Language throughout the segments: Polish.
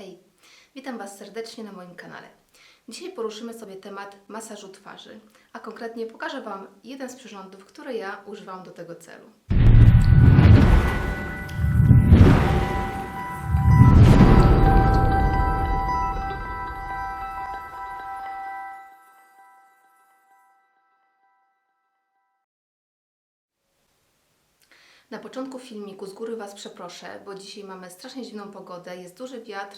Hej, witam Was serdecznie na moim kanale. Dzisiaj poruszymy sobie temat masażu twarzy, a konkretnie pokażę Wam jeden z przyrządów, które ja używam do tego celu. Na początku filmiku z góry Was przeproszę, bo dzisiaj mamy strasznie zimną pogodę, jest duży wiatr,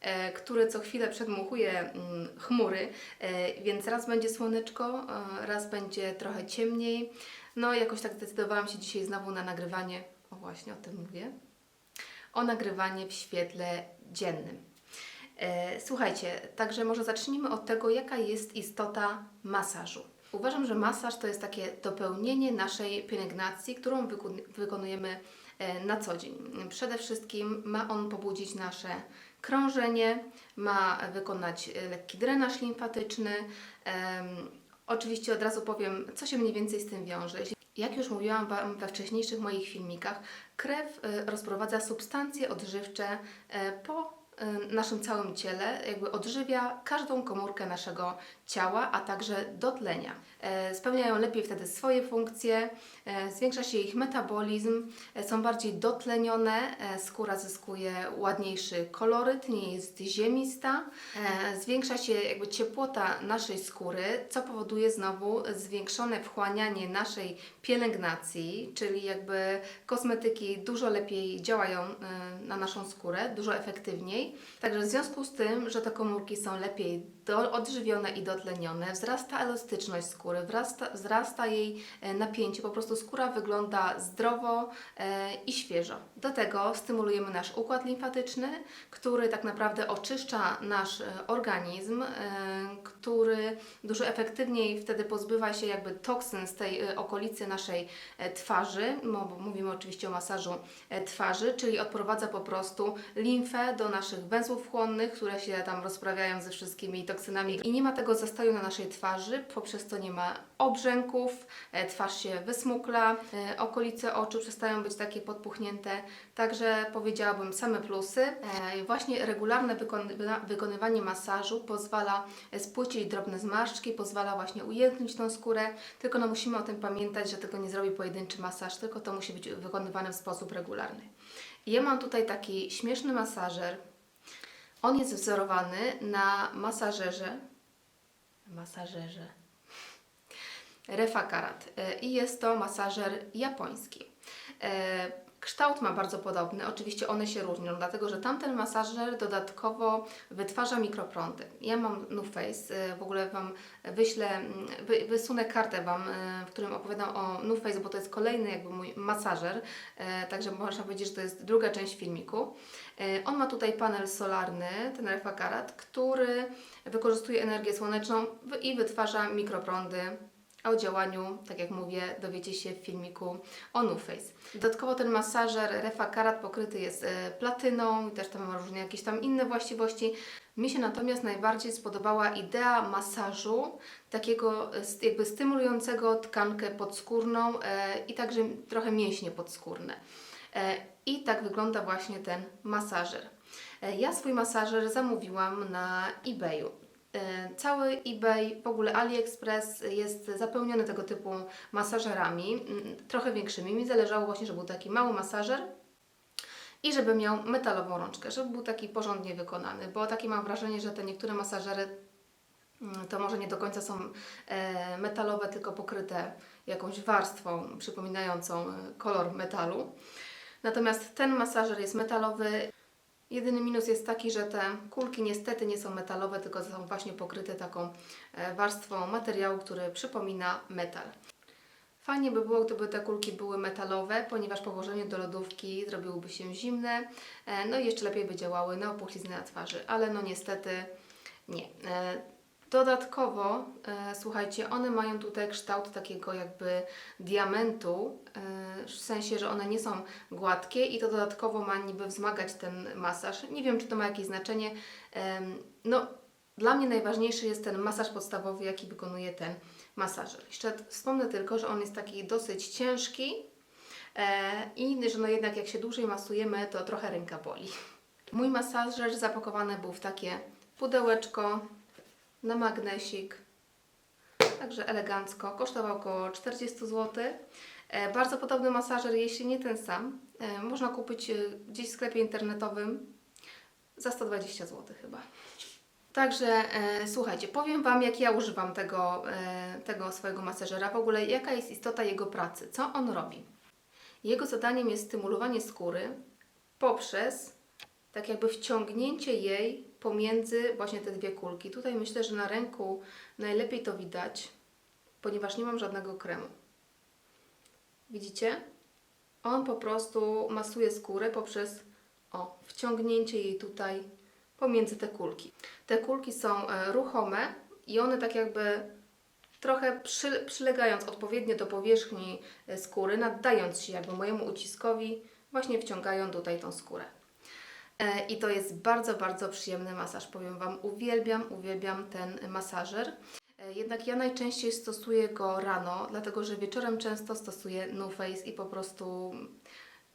e, który co chwilę przedmuchuje mm, chmury, e, więc raz będzie słoneczko, e, raz będzie trochę ciemniej. No jakoś tak zdecydowałam się dzisiaj znowu na nagrywanie, o właśnie o tym mówię, o nagrywanie w świetle dziennym. Słuchajcie, także może zacznijmy od tego, jaka jest istota masażu. Uważam, że masaż to jest takie dopełnienie naszej pielęgnacji, którą wykonujemy e, na co dzień. Przede wszystkim ma on pobudzić nasze krążenie, ma wykonać e, lekki drenaż limfatyczny. Oczywiście od razu powiem, co się mniej więcej z tym wiąże. Jak już mówiłam Wam we wcześniejszych moich filmikach, krew e, rozprowadza substancje odżywcze po naszym całym ciele, jakby odżywia każdą komórkę naszego ciała, a także dotlenia. E, Spełniają lepiej wtedy swoje funkcje, e, zwiększa się ich metabolizm, e, są bardziej dotlenione, skóra zyskuje ładniejszy koloryt, nie jest ziemista, zwiększa się jakby ciepłota naszej skóry, co powoduje znowu zwiększone wchłanianie naszej pielęgnacji, czyli jakby kosmetyki dużo lepiej działają na naszą skórę, dużo efektywniej. Także w związku z tym, że te komórki są lepiej do, odżywione i dotlenione, wzrasta elastyczność skóry, wzrasta, wzrasta jej e, napięcie, po prostu skóra wygląda zdrowo e, i świeżo. Do tego stymulujemy nasz układ limfatyczny, który tak naprawdę oczyszcza nasz e, organizm, który dużo efektywniej wtedy pozbywa się jakby toksyn z tej okolicy naszej twarzy, bo mówimy oczywiście o masażu twarzy, czyli odprowadza po prostu limfę do naszych węzłów chłonnych, które się tam rozprawiają ze wszystkimi toksynami i nie ma tego zastoju na naszej twarzy, poprzez to nie ma obrzęków, e, twarz się wysmukla, e, okolice oczu przestają być takie podpuchnięte, także powiedziałabym same plusy. E, Właśnie regularne wykonywa- wykonywanie masażu pozwala spłycić drobne zmarszczki, pozwala właśnie ujęknąć tą skórę, tylko no musimy o tym pamiętać, że tego nie zrobi pojedynczy masaż, tylko to musi być wykonywane w sposób regularny. Ja mam tutaj taki śmieszny masażer. On jest wzorowany na masażerze. Masażerze. Refa Karat. E, I jest to masażer japoński. Kształt ma bardzo podobny, oczywiście one się różnią, dlatego że tamten masażer dodatkowo wytwarza mikroprądy. Ja mam NuFace, e, w ogóle Wam wyślę, mm, wy, wysunę kartę Wam, e, w którym opowiadam o NuFace, bo to jest kolejny jakby mój masażer, e, także można powiedzieć, że to jest druga część filmiku. On ma tutaj panel solarny, ten Refa Karat, który wykorzystuje energię słoneczną i wytwarza mikroprądy a o działaniu, tak jak mówię, dowiecie się w filmiku o NuFace. Dodatkowo ten masażer Refa Karat pokryty jest e, platyną i też tam ma różne jakieś tam inne właściwości. Mi się natomiast najbardziej spodobała idea masażu, takiego e, jakby stymulującego tkankę podskórną e, i także trochę mięśnie podskórne. I tak wygląda właśnie ten masażer. Ja swój masażer zamówiłam na eBayu. E, Cały eBay, w ogóle AliExpress jest zapełniony tego typu masażerami, trochę większymi. Mi zależało właśnie, żeby był taki mały masażer i żeby miał metalową rączkę, żeby był taki porządnie wykonany, bo takie mam wrażenie, że te niektóre masażery to może nie do końca są e, metalowe, tylko pokryte jakąś warstwą przypominającą e, kolor metalu. Natomiast ten masażer jest metalowy. Jedyny minus jest taki, że te kulki niestety nie są metalowe, tylko są właśnie pokryte taką e, warstwą materiału, który przypomina metal. Fajnie by było, gdyby te kulki były metalowe, ponieważ po włożeniu do lodówki zrobiłyby się zimne, e, no i jeszcze lepiej by działały na opuchlizny na twarzy, ale no niestety nie. E, Dodatkowo, e, słuchajcie, one mają tutaj kształt takiego jakby diamentu, e, w sensie, że one nie są gładkie i to dodatkowo ma niby wzmagać ten masaż. Nie wiem, czy to ma jakieś znaczenie. Em, No, dla mnie najważniejszy jest ten masaż podstawowy, jaki wykonuje ten masażer. Jeszcze wspomnę tylko, że on jest taki dosyć ciężki e, i że no jednak jak się dłużej masujemy, to trochę ręka boli. Mój masażer zapakowany był w takie pudełeczko na magnesik. Także elegancko. Kosztował około 40 zł. E, Bardzo podobny masażer, jeśli nie ten sam, e, można kupić e, gdzieś w sklepie internetowym za 120 zł chyba. Także e, słuchajcie, powiem Wam, jak ja używam tego, e, tego swojego masażera, w ogóle jaka jest istota jego pracy, co on robi. Jego zadaniem jest stymulowanie skóry poprzez tak jakby wciągnięcie jej pomiędzy właśnie te dwie kulki. Tutaj myślę, że na ręku najlepiej to widać, ponieważ nie mam żadnego kremu. Widzicie? On po prostu masuje skórę poprzez o, wciągnięcie jej tutaj pomiędzy te kulki. Te kulki są e, ruchome i one tak jakby trochę przy, przylegając odpowiednio do powierzchni e, skóry, naddając się jakby mojemu uciskowi, właśnie wciągają tutaj tą skórę. E, I to jest bardzo, bardzo przyjemny masaż, powiem Wam. Uwielbiam, uwielbiam ten masażer. E, Jednak ja najczęściej stosuję go rano, dlatego że wieczorem często stosuję No Face i po prostu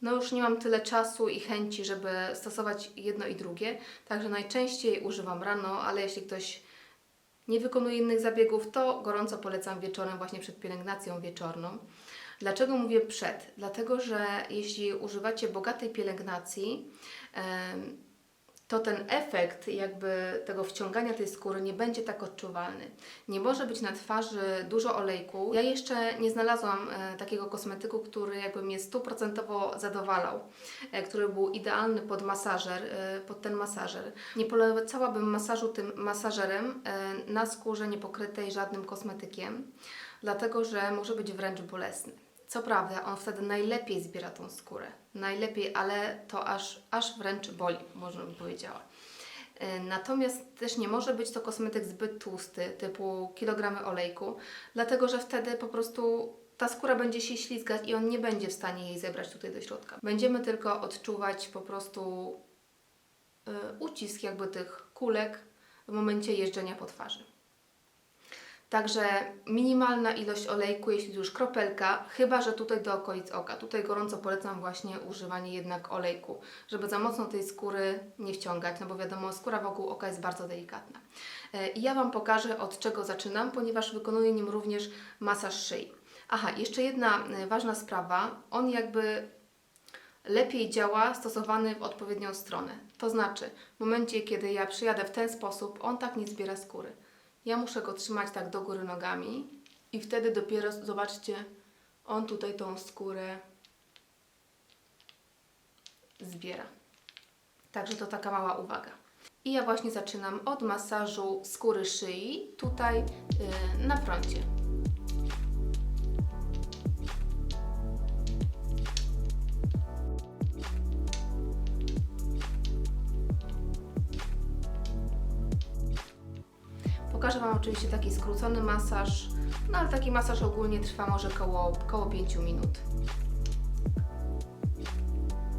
no już nie mam tyle czasu i chęci, żeby stosować jedno i drugie. Także najczęściej używam rano, ale jeśli ktoś nie wykonuje innych zabiegów, to gorąco polecam wieczorem, właśnie przed pielęgnacją wieczorną. Dlaczego mówię przed? Dlatego, że jeśli używacie bogatej pielęgnacji, to ten efekt jakby tego wciągania tej skóry nie będzie tak odczuwalny. Nie może być na twarzy dużo olejku. Ja jeszcze nie znalazłam e, takiego kosmetyku, który jakby mnie stuprocentowo zadowalał, e, który był idealny pod masażer, e, pod ten masażer. Nie polecałabym masażu tym masażerem na skórze niepokrytej żadnym kosmetykiem, dlatego że może być wręcz bolesny. Co prawda, on wtedy najlepiej zbiera tą skórę. Najlepiej, ale to aż, aż wręcz boli, można by powiedziała. E, Natomiast też nie może być to kosmetyk zbyt tłusty, typu kilogramy olejku, dlatego że wtedy po prostu ta skóra będzie się ślizgać i on nie będzie w stanie jej zebrać tutaj do środka. Będziemy tylko odczuwać po prostu y, ucisk jakby tych kulek w momencie jeżdżenia po twarzy. Także minimalna ilość olejku, jeśli już kropelka, chyba że tutaj do okolic oka. Tutaj gorąco polecam właśnie używanie jednak olejku, żeby za mocno tej skóry nie wciągać, no bo wiadomo, skóra wokół oka jest bardzo delikatna. E, I ja Wam pokażę od czego zaczynam, ponieważ wykonuję nim również masaż szyi. Aha, jeszcze jedna e, ważna sprawa. On jakby lepiej działa stosowany w odpowiednią stronę. To znaczy, w momencie, kiedy ja przyjadę w ten sposób, on tak nie zbiera skóry. Ja muszę go trzymać tak do góry nogami i wtedy dopiero, zobaczcie, on tutaj tą skórę zbiera. Także to taka mała uwaga. I ja właśnie zaczynam od masażu skóry szyi, tutaj yy, na froncie. Pokażę Wam oczywiście taki skrócony masaż, no ale taki masaż ogólnie trwa może koło, koło 5 minut.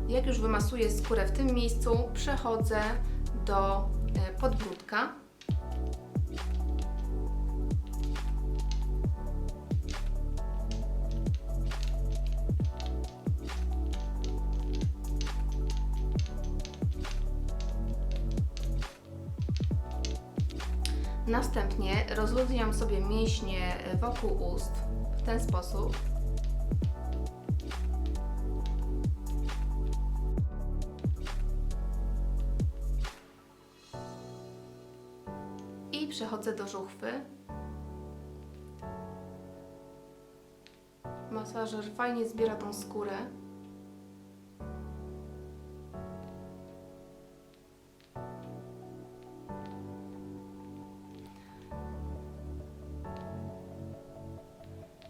Jak już wymasuję skórę w tym miejscu, przechodzę do e, podbródka. Następnie rozluźniam sobie mięśnie wokół ust w ten sposób. I przechodzę do żuchwy. Masażer fajnie zbiera tą skórę.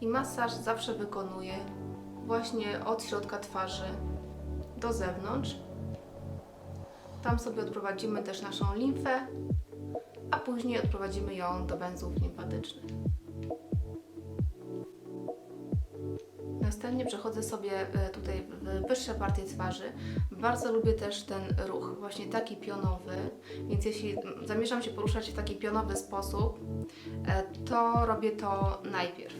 Masaż zawsze wykonuję właśnie od środka twarzy do zewnątrz. Tam sobie odprowadzimy też naszą limfę, a później odprowadzimy ją do węzłów limfatycznych. Następnie przechodzę sobie e, tutaj w wyższe partie twarzy. Bardzo lubię też ten ruch, właśnie taki pionowy, więc jeśli zamierzam się poruszać w taki pionowy sposób, e, to robię to najpierw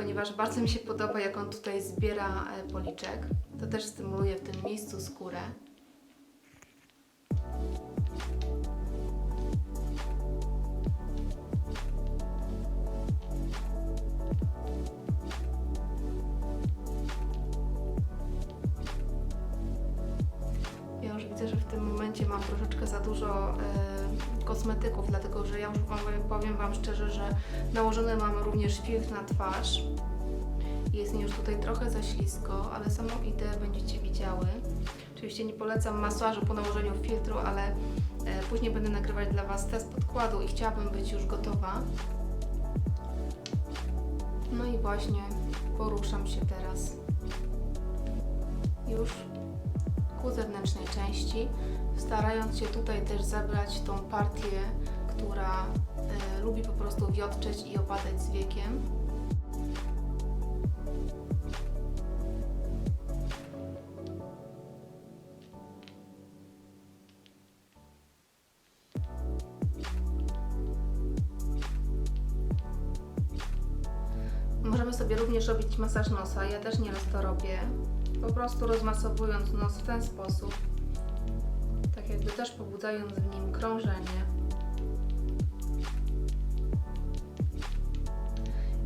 ponieważ bardzo mi się podoba, jak on tutaj zbiera e, policzek. To też stymuluje w tym miejscu skórę. Ja już widzę, że w tym momencie mam troszeczkę za dużo e, kosmetyków, dlatego że ja już powiem Wam szczerze, że nałożony mam również filtr na twarz. Jest mi już tutaj trochę za ślisko, ale samą ideę będziecie widziały. Oczywiście nie polecam masażu po nałożeniu filtru, ale e, później będę nagrywać dla Was test podkładu i chciałabym być już gotowa. No i właśnie poruszam się teraz już zewnętrznej części, starając się tutaj też zebrać tą partię, która e, lubi po prostu wiotczeć i opadać z wiekiem. Możemy sobie również robić masaż nosa. Ja też nieraz to robię. Po prostu rozmasowując nos w ten sposób. Tak jakby też pobudzając w nim krążenie.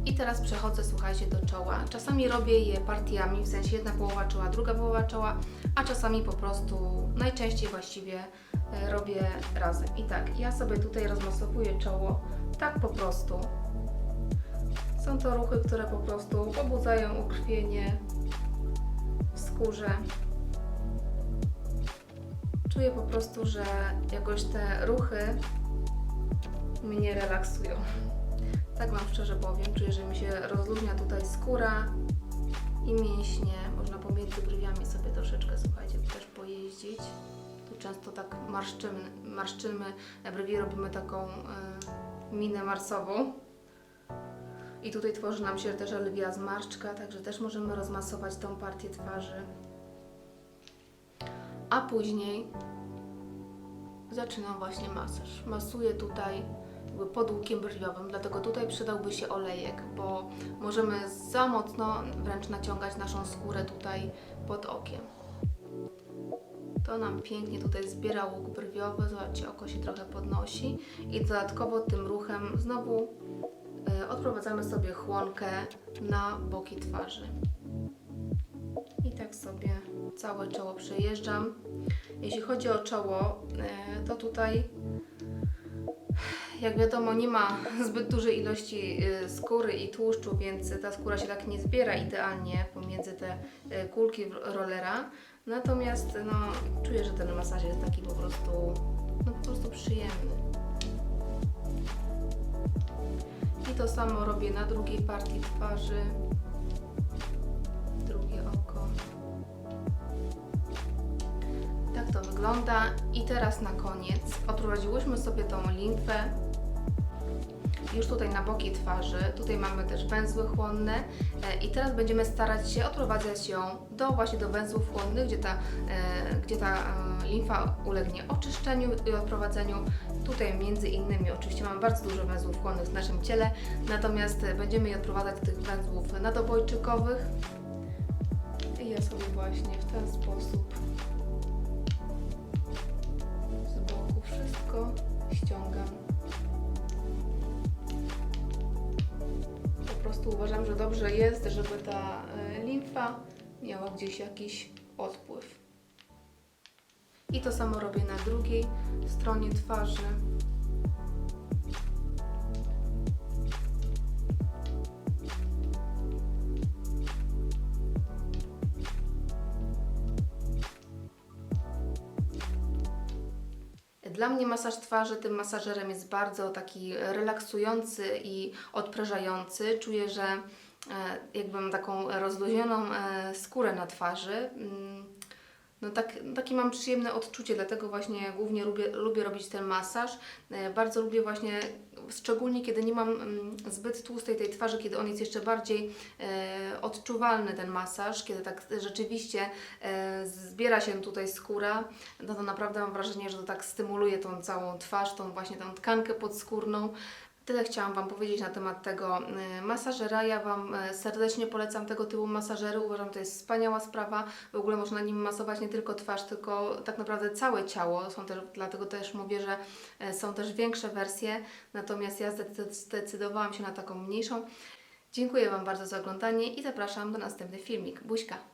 I teraz przechodzę, słuchajcie, do czoła. Czasami robię je partiami, w sensie jedna połowa czoła, druga połowa czoła, a czasami po prostu, najczęściej właściwie e, robię razem. I tak, ja sobie tutaj rozmasowuję czoło, tak po prostu. Są to ruchy, które po prostu pobudzają ukrwienie skórze. Czuję po prostu, że jakoś te ruchy mnie relaksują. Tak Wam szczerze powiem, czuję, że mi się rozluźnia tutaj skóra i mięśnie. Można pomiędzy brwiami sobie troszeczkę, słuchajcie, też pojeździć. Tu często tak marszczymy, marszczymy brwi, robimy taką y, minę marsową. I tutaj tworzy nam się też lwia zmarszczka, także też możemy rozmasować tą partię twarzy. A później zaczynam właśnie masaż. Masuję tutaj pod łukiem brwiowym, dlatego tutaj przydałby się olejek, bo możemy za mocno wręcz naciągać naszą skórę tutaj pod okiem. To nam pięknie tutaj zbiera łuk brwiowy, zobaczcie, oko się trochę podnosi i dodatkowo tym ruchem znowu odprowadzamy sobie chłonkę na boki twarzy. I tak sobie całe czoło przejeżdżam. Jeśli chodzi o czoło, y, to tutaj jak wiadomo, nie ma zbyt dużej ilości y, skóry i tłuszczu, więc ta skóra się tak nie zbiera idealnie pomiędzy te kulki rollera. Natomiast no, czuję, że ten masaż jest taki po prostu, no, po prostu przyjemny. To samo robię na drugiej partii twarzy. Drugie oko. Tak to wygląda. I teraz na koniec odprowadziłyśmy sobie tą limfę już tutaj na boki twarzy. Tutaj mamy też węzły chłonne e, i teraz będziemy starać się odprowadzać ją do właśnie do węzłów chłonnych, gdzie ta, e, gdzie ta e, limfa ulegnie oczyszczeniu i odprowadzeniu. Tutaj między innymi oczywiście mamy bardzo dużo węzłów chłonnych w naszym ciele, natomiast będziemy je odprowadzać do tych węzłów nadobojczykowych. I ja sobie właśnie w ten sposób z boku wszystko ściągam. Prostu uważam, że dobrze jest, żeby ta e, limfa miała gdzieś jakiś odpływ. I to samo robię na drugiej stronie twarzy. Dla mnie masaż twarzy tym masażerem jest bardzo taki relaksujący i odprężający. Czuję, że e, jakby mam taką rozluźnioną e, skórę na twarzy. No tak, takie mam przyjemne odczucie, dlatego właśnie głównie lubię, lubię robić ten masaż. E, Bardzo lubię właśnie, szczególnie kiedy nie mam mm, zbyt tłustej tej twarzy, kiedy on jest jeszcze bardziej e, odczuwalny ten masaż, kiedy tak rzeczywiście e, zbiera się tutaj skóra, no to naprawdę mam wrażenie, że to tak stymuluje tą całą twarz, tą właśnie tą tkankę podskórną. Tyle chciałam Wam powiedzieć na temat tego y, masażera. Ja Wam y, serdecznie polecam tego typu masażery. Uważam, to jest wspaniała sprawa. W ogóle można nim masować nie tylko twarz, tylko tak naprawdę całe ciało. Są też, dlatego też mówię, że y, są też większe wersje. Natomiast ja zdecy- zdecydowałam się na taką mniejszą. Dziękuję Wam bardzo za oglądanie i zapraszam do następny filmik. Buźka!